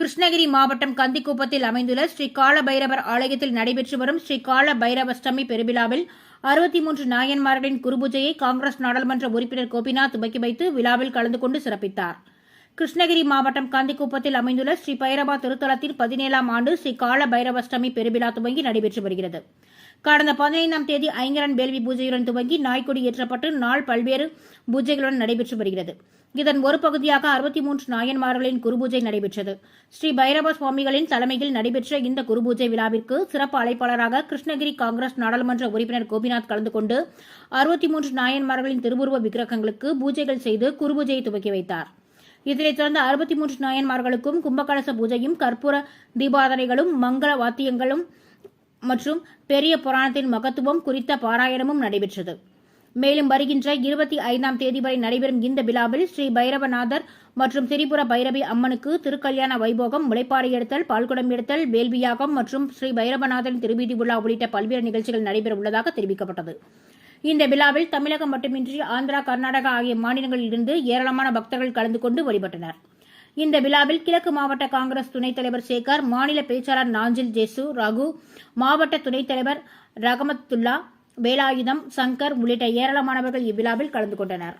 கிருஷ்ணகிரி மாவட்டம் கந்திக்குப்பத்தில் அமைந்துள்ள ஸ்ரீ கால பைரவர் ஆலயத்தில் நடைபெற்று வரும் ஸ்ரீ கால பைரவஷ்டமி பெருவிழாவில் அறுபத்தி மூன்று நாயன்மார்களின் குருபூஜையை காங்கிரஸ் நாடாளுமன்ற உறுப்பினர் கோபிநாத் துவக்கி வைத்து விழாவில் கலந்து கொண்டு சிறப்பித்தார். கிருஷ்ணகிரி மாவட்டம் காந்திக்குப்பத்தில் அமைந்துள்ள ஸ்ரீ பைரவா திருத்தலத்தின் பதினேழாம் ஆண்டு ஸ்ரீ கால பைரவஷ்டமி பெருவிழா துவங்கி நடைபெற்று வருகிறது. கடந்த பதினைந்தாம் தேதி ஐங்கரன் வேள்வி பூஜையுடன் துவங்கி நாய்க்கொடி ஏற்றப்பட்டு நாள் பல்வேறு பூஜைகளுடன் நடைபெற்று வருகிறது. இதன் ஒரு பகுதியாக அறுபத்தி மூன்று நாயன்மார்களின் குருபூஜை நடைபெற்றது. ஸ்ரீ பைரவ சுவாமிகளின் தலைமையில் நடைபெற்ற இந்த குருபூஜை விழாவிற்கு சிறப்பு அழைப்பாளராக கிருஷ்ணகிரி காங்கிரஸ் நாடாளுமன்ற உறுப்பினர் கோபிநாத் கலந்து கொண்டு அறுபத்தி மூன்று நாயன்மார்களின் திருவுருவ விக்கிரகங்களுக்கு பூஜைகள் செய்து குருபூஜையை துவக்கி வைத்தார். இதனைத் தொடர்ந்து அறுபத்தி மூன்று நாயன்மார்களுக்கும் கும்பகலச பூஜையும் கற்பூர தீபாதனைகளும் மங்கள வாத்தியங்களும் மற்றும் பெரிய புராணத்தின் மகத்துவம் குறித்த பாராயணமும் நடைபெற்றது. மேலும் வருகின்ற இருபத்தி ஐந்தாம் தேதி வரை நடைபெறும் இந்த விழாவில் ஸ்ரீ பைரவநாதர் மற்றும் திரிபுர பைரவி அம்மனுக்கு திருக்கல்யாண வைபோகம் முளைப்பாறை எடுத்தல் பால்குடம் எடுத்தல் வேள்வியாகம் மற்றும் ஸ்ரீ பைரவநாதரின் திருவீதி விழா உள்ளிட்ட பல்வேறு நிகழ்ச்சிகள் நடைபெற உள்ளதாக தெரிவிக்கப்பட்டது. இந்த விழாவில் தமிழகம் மட்டுமின்றி ஆந்திரா கர்நாடகா ஆகிய மாநிலங்களில் இருந்து ஏராளமான பக்தர்கள் கலந்து கொண்டு வழிபட்டனர். இந்த விழாவில் கிழக்கு மாவட்ட காங்கிரஸ் துணைத் தலைவர் சேகர் மாநில பேச்சாளர் நாஞ்சில் ஜேசு ரகு மாவட்ட துணைத் தலைவர் ரகமத்துல்லா வேலாயுதம் சங்கர் உள்ளிட்ட ஏராளமானவர்கள் இவ்விழாவில் கலந்து கொண்டனர்.